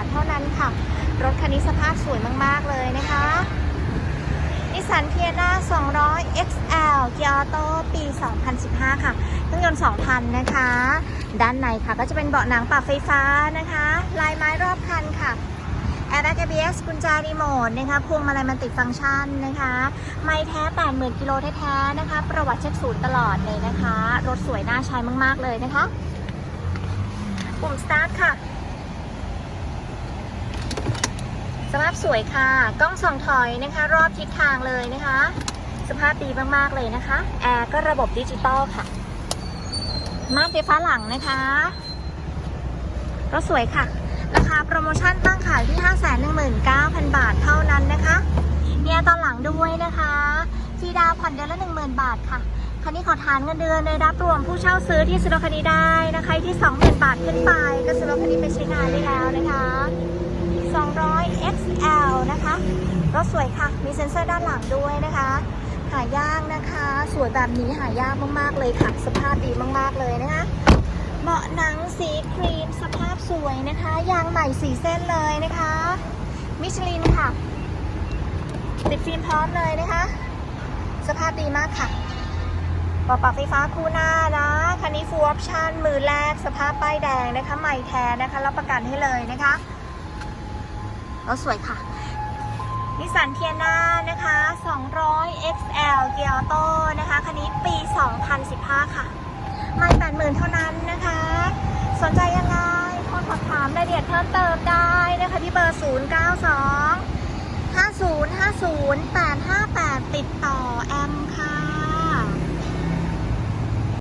าทเท่านั้นค่ะ รถคันนี้สภาพสวยมาก ๆ เลยนะคะนิสสันเทียนา200 XL เกียร์ออโต้ปี 2015 ค่ะเครื่องยนต์ 2,000 นะคะ ด้านในค่ะก็จะเป็นเบาะหนังปรับไฟฟ้านะคะ ลายไม้รอบคันค่ะแอร์แบ็ก ABS กุญแจรีโมทนะคะพวงมาลัยมันติดฟังก์ชันนะคะ ไม่แท้ 80,000 กิโลแท้ๆนะคะ ประวัติเช็คศูนย์ตลอดเลยนะคะ รถสวยน่าใช้มาก ๆ เลยนะคะ ปุ่ม start ค่ะ สภาพสวยค่ะ กล้องส่องถอยนะคะ รอบทิศทางเลยนะคะ สภาพดีมากๆเลยนะคะ แอร์ก็ระบบดิจิตอลค่ะ ม่านไฟฟ้าหลังนะคะรถสวยค่ะ ราคาโปรโมชั่นตั้งขายที่ 519,000 บาทเท่านั้นนะคะ เนี่ยตอนหลังด้วยนะคะฟรีดาวผ่อนเดือนละ 10,000 บาทค่ะคันนี้ขอทานเงินเดือนเลยรับรวมผู้เช่าซื้อที่ซื้อรถคันนี้ได้นะคะที่ 20,000 บาทขึ้นไป ก็ซื้อรถคันนี้ไปใช้งานได้แล้วนะคะ 200 XL นะคะ รถสวยค่ะ มีเซ็นเซอร์ด้านหลังด้วยนะคะ หายากนะคะ สวยแบบนี้หายากมากๆเลยค่ะ สภาพดีมากๆเลยนะคะ เบาะหนังสีครีมสภาพสวยนะคะ ยางใหม่สีเส้นเลยนะคะ มิชลินค่ะ ติดฟิล์มพร้อมเลยนะคะ สภาพดีมากค่ะเบาะปรับไฟฟ้าคู่หน้านะ คันนี้ full option มือแรก สภาพป้ายแดงนะคะ ใหม่แท้นะคะ รับประกันให้เลยนะคะรถสวยค่ะ นิสสันเทียนานะคะ 200 XL เกียร์โตนะคะ คันนี้ปี 2015 ค่ะ ไม่แปดหมื่นเท่านั้นนะคะ สนใจยังไงโทรสอบถามรายละเอียดเพิ่มเติมได้นะคะ ที่เบอร์ 0 9 2 5 0 5 0 8 5 8 ติดต่อ